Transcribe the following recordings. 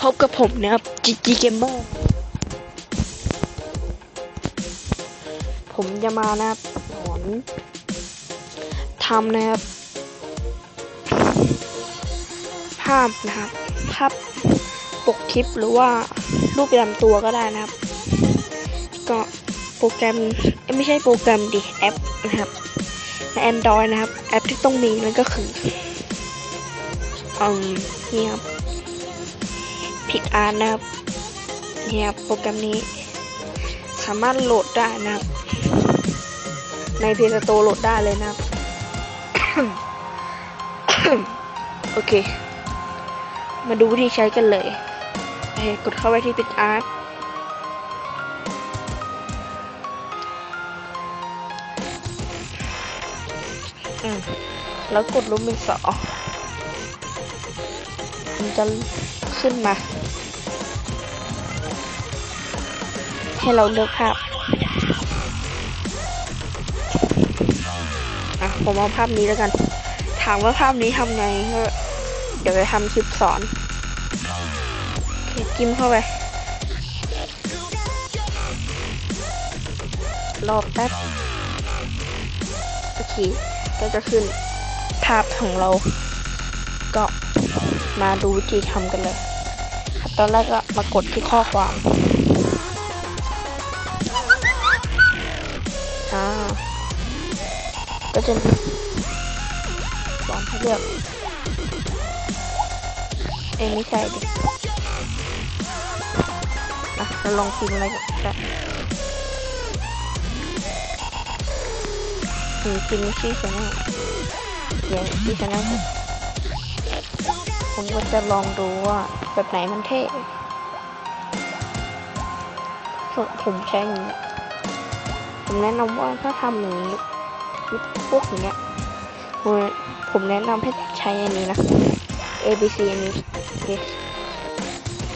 พบกับผมนะครับ GG Gamer ผมจะมานะครับสอนทำนะครับ ภาพนะครับ ภาพปกคลิปหรือว่ารูปประจำตัวก็ได้นะครับ ก็โปรแกรมไม่ใช่โปรแกรมดิแอปนะครับใน Android นะครับ แอปที่ต้องมีนั่นก็คืออืมนี่ครับ พิกอาร์นะครับเนี่ยครับโปรแกรมนี้สามารถโหลดได้นะครับ ใน Play Store โหลดได้เลยนะครับ โอเค มาดูวิธีใช้กันเลยโอเคกดเข้าไปที่พิกอาร์อืมแล้วกดรูปเป็นสองมันจะขึ้นมา ให้เราเลือกภาพอะผมเอาภาพนี้แล้วกัน ถามว่าภาพนี้ทำไงก็เดี๋ยวไปทำคลิปสอนเคกิมเข้าไป รอแป๊บโอเคก็จะขึ้นภาพของเรา ก็มาดูวิธีทำกันเลย ตอนแรกก็มากดที่ข้อความ อ่าก็จะมีบอลให้เลือกเอ้ยไม่ใช่ดิอะเราลองพิมพ์อะไรก็ได้พิมพิมชื่อชนลเดี๋ยวชื่อชนลผมก็จะลองดูว่าแบบไหนมันเท่ผมใช้อย่างนี้ ผมแนะนำว่าถ้าทำอย่างนี้พวกอย่างเงี้ยผมแนะนำให้ใช้อันนี้นะ A B C อันนี้โอเค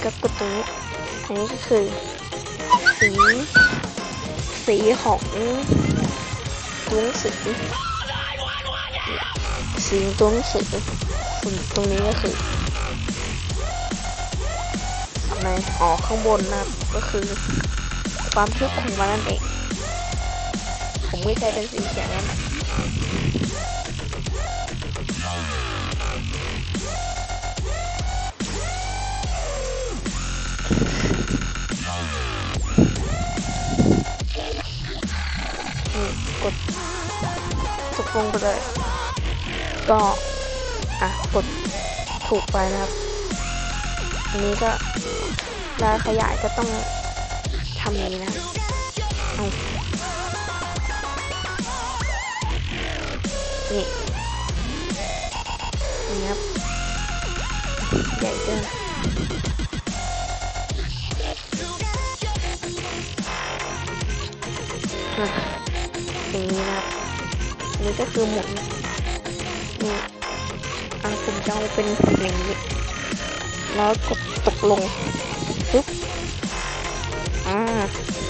ก็กดตรงนี้อันนี้ก็คือสี สีของตัวหนังสือสีตัวหนังสือตรงนี้ก็คือในอ๋อข้างบนนะก็คือ ความทึบของมันนั่นเอง มไม่ใช้เป็นสีเขียวนั่นกดตกลงไปเลย ก็ อะ กดถูกไปนะครับอันนี้ก็รายขยายก็ต้องทำอย่างนี้นะ จ้ะอย่างนี้นะครับอันนี้ก็คือหมุนนี่อะผมจะเอาเป็นอย่างนี้ แล้วกดตกลงปึ๊บอ่า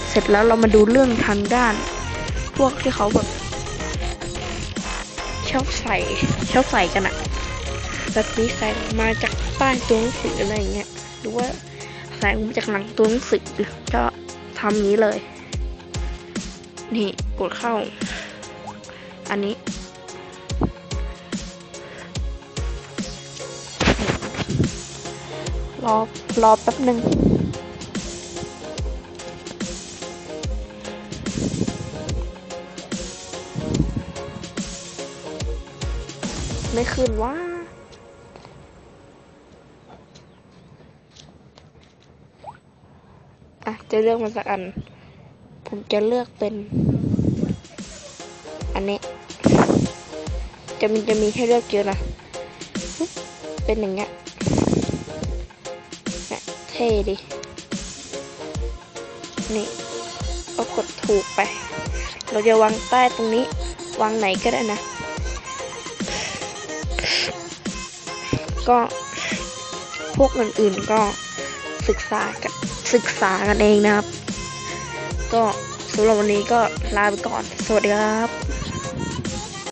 เสร็จแล้วเรามาดูเรื่องทางด้าน พวกที่เขาแบบชอบใส่ชอบใส่กันอะ แบบนี้ใส่มาจากใต้ตัวหนังสืออะไรเงี้ยหรือว่าใส่มาจากหลังตัวหนังสือก็ทำนี้เลย นี่กดเข้า อันนี้รอรอแป๊บหนึ่งไม่ขึ้นว่า อะ จะเลือกมาสักอัน ผมจะเลือกเป็น อันนี้ จะมีจะมีให้เลือกเยอะนะ เป็นอย่างเงี้ยเนี่ยเท่ดิ นี่ก็กดถูกไป เราจะวางใต้ตรงนี้ วางไหนก็ได้นะ ก็พวกอื่นๆก็ ศึกษากันศึกษากันเองนะครับ ก็สำหรับวันนี้ก็ลาไปก่อน สวัสดีครับ